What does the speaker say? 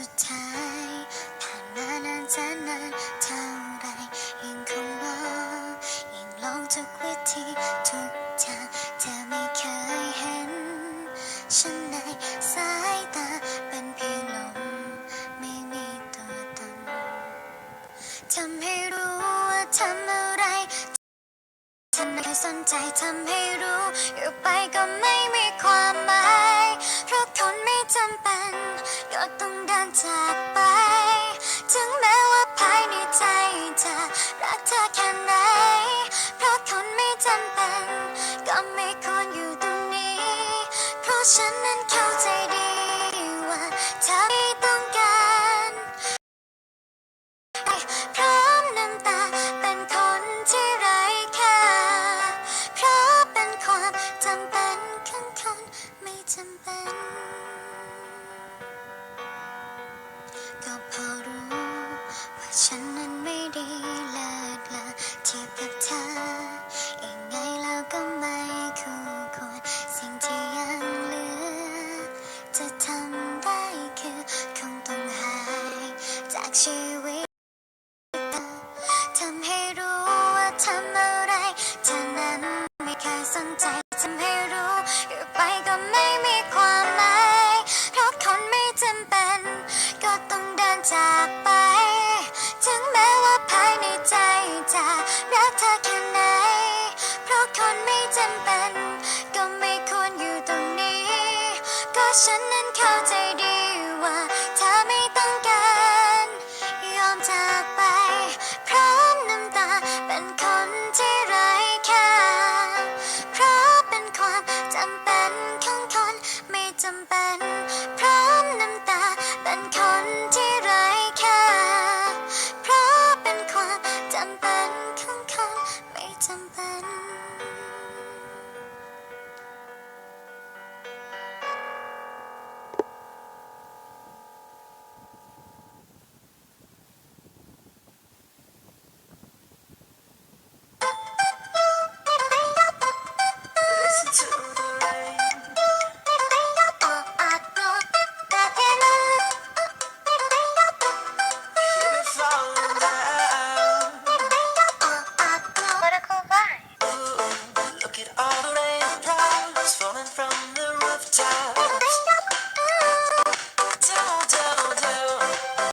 สุดท้ายผ่านมานานแสนนานเท่าไรยังคงรอยังลองทุกวิธีทุกทางเธอไม่เคยเห็น ฉันในสายตาเป็นเพียงลมไม่มีตัวตนทำให้รู้ว่าทำอะไรฉันไม่สนใจทำให้รู้อยู่ไปก็ไม่ จาก 前 ฉันนั้นเข้าใจดีว่าเธอไม่ต้องการ ยอมจากไปพร้อมน้ำตาเป็นคนที่ไร้ค่าเพราะเป็นความจำเป็นของคนไม่จำเป็นพร้อมน้ำตาเป็นคนที่ไร้ค่าเพราะเป็นความจำเป็น